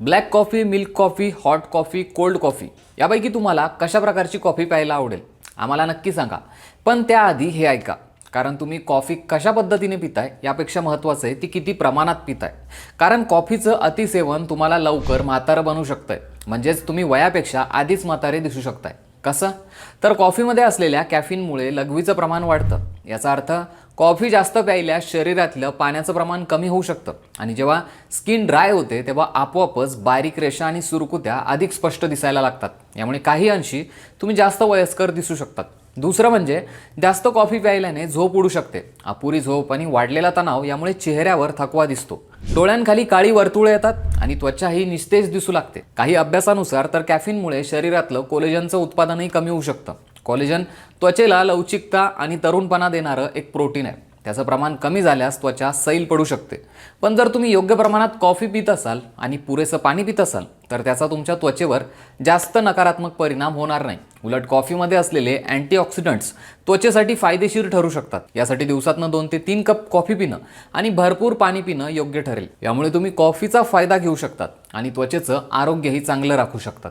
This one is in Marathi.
Black coffee milk coffee hot coffee cold coffee यापैकी तुम्हाला कशा प्रकारची कॉफी प्यायला आवडेल आम्हाला नक्की सांगा. पण त्याआधी हे ऐका कारण तुम्ही कॉफी कशा पद्धतीने पिताय यापेक्षा महत्त्वाचं आहे ती किती प्रमाणात पिताय. कारण कॉफीचं अतिसेवन तुम्हाला लवकर म्हातारं बनू शकतंय. म्हणजेच तुम्ही वयापेक्षा आधीच म्हातारे दिसू शकताय. कसं? तर कॉफीमध्ये असलेल्या कॅफिनमुळे लघवीचं प्रमाण वाढतं. याचा अर्थ कॉफी जास्त प्यायल्यास शरीरातलं पाण्याचं प्रमाण कमी होऊ शकतं. आणि जेव्हा स्किन ड्राय होते तेव्हा आपोआपच बारीक रेषा आणि सुरकुत्या अधिक स्पष्ट दिसायला लागतात. यामुळे काही अंशी तुम्ही जास्त वयस्कर दिसू शकतात. दुसरं म्हणजे जास्त कॉफी प्यायल्याने झोप उडू शकते. अपुरी झोप आणि वाढलेला तणाव यामुळे चेहऱ्यावर थकवा दिसतो. डोळ्यांखाली काळी वर्तुळे येतात आणि त्वचा ही निस्तेज दिसू लागते. काही अभ्यासानुसार तर कॅफिनमुळे शरीरातलं कोलेजनचं उत्पादनही कमी होऊ शकतं. कॉलेजन त्वचेला लवचिकता आणि तरुणपणा देणारं एक प्रोटीन आहे. त्याचं प्रमाण कमी झाल्यास त्वचा सैल पडू शकते. पण जर तुम्ही योग्य प्रमाणात कॉफी पित असाल आणि पुरेसं पाणी पित असाल तर त्याचा तुमच्या त्वचेवर जास्त नकारात्मक परिणाम होणार नाही. उलट कॉफीमध्ये असलेले अँटीऑक्सिडंट्स त्वचेसाठी फायदेशीर ठरू शकतात. यासाठी दिवसातनं दोन ते तीन कप कॉफी पिणं आणि भरपूर पाणी पिणं योग्य ठरेल. यामुळे तुम्ही कॉफीचा फायदा घेऊ शकतात आणि त्वचेचं आरोग्यही चांगलं राखू शकतात.